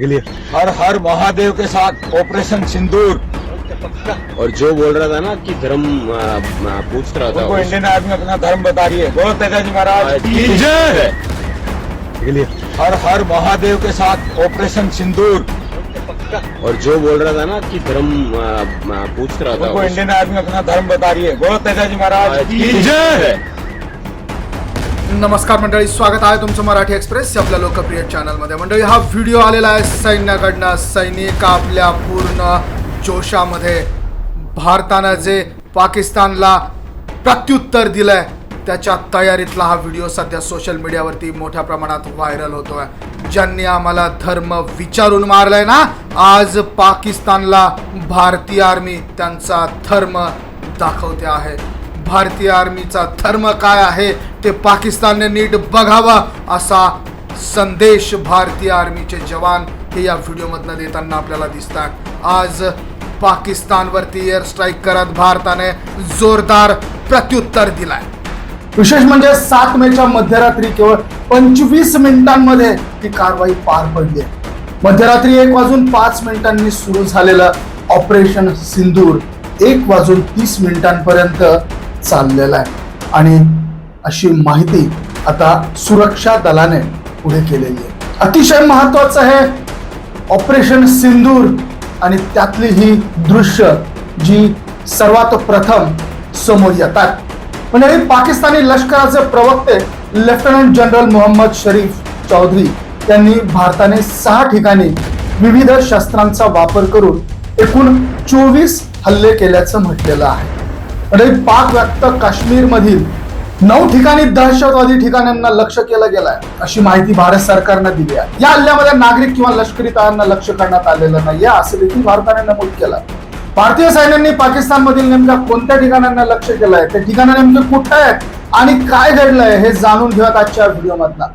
के लिए। हर हर महादेव के साथ ऑपरेशन सिंदूर। और जो बोल रहा था ना कि धर्म पूछ रहा था इंडियन आर्मी अपना धर्म बता रही है बोलो तेजाजी महाराज की के लिए। हर हर महादेव के साथ ऑपरेशन सिंदूर। और जो बोल रहा था ना कि धर्म पूछ रहा था इंडियन आर्मी अपना धर्म बता रही है बोलो तेजाजी महाराज की जय! नमस्कार मंडळी स्वागत आहे तुमचं मराठी एक्सप्रेस आपल्या लोकप्रिय चॅनलमध्ये. मंडळी हा व्हिडिओ आलेला आहे सैन्याकडनं. सैनिक आपल्या पूर्ण जोशामध्ये भारतानं जे पाकिस्तानला प्रत्युत्तर दिलंय त्याच्या तयारीतला हा व्हिडिओ सध्या सोशल मीडियावरती मोठ्या प्रमाणात व्हायरल होतोय. ज्यांनी आम्हाला धर्म विचारून मारलाय ना आज पाकिस्तानला भारतीय आर्मी त्यांचा धर्म दाखवते आहे. भारतीय आर्मीचा धर्म काय आहे ते पाकिस्तानने नीट बघावा असा संदेश भारतीय आर्मीचे जवान हे या व्हिडिओमधनं देताना आपल्याला दिसतात. आज पाकिस्तानवरती एअर स्ट्राईक करत भारताने जोरदार प्रत्युत्तर दिलाय. विशेष म्हणजे सात मेच्या मध्यरात्री केवळ पंचवीस मिनिटांमध्ये ती कारवाई पार पडली. आहे मध्यरात्री एक वाजून पाच मिनिटांनी सुरू झालेलं ऑपरेशन सिंदूर एक वाजून तीस मिनिटांपर्यंत चाललेला आहे. आणि अशी माहिती आता सुरक्षा दलाने पुढे केलेली आहे. अतिशय महत्वाचं आहे ऑपरेशन सिंदूर आणि त्यातली ही दृश्य जी सर्वात प्रथम समोर येतात. म्हणजे पाकिस्तानी लष्कराचे प्रवक्ते लेफ्टनंट जनरल मोहम्मद शरीफ चौधरी यांनी भारताने सहा ठिकाणी विविध शस्त्रांचा वापर करून एकूण चोवीस हल्ले केल्याचं म्हटलेलं आहे. म्हणजे पाक व्याप्त काश्मीर मधील नऊ ठिकाणी दहशतवादी ठिकाणांना लक्ष केलं गेलंय अशी माहिती भारत सरकारनं दिली आहे. या हल्ल्यामध्ये नागरिक किंवा लष्करी तळांना लक्ष करण्यात आलेलं नाही असं देखील भारताने नमूद केलं भारतीय सैन्यांनी पाकिस्तान मधील नेमक्या कोणत्या ठिकाणांना लक्ष केलंय? ते ठिकाणं नेमके कुठं आहेत आणि काय घडलंय हे जाणून घेऊयात आजच्या व्हिडिओमधला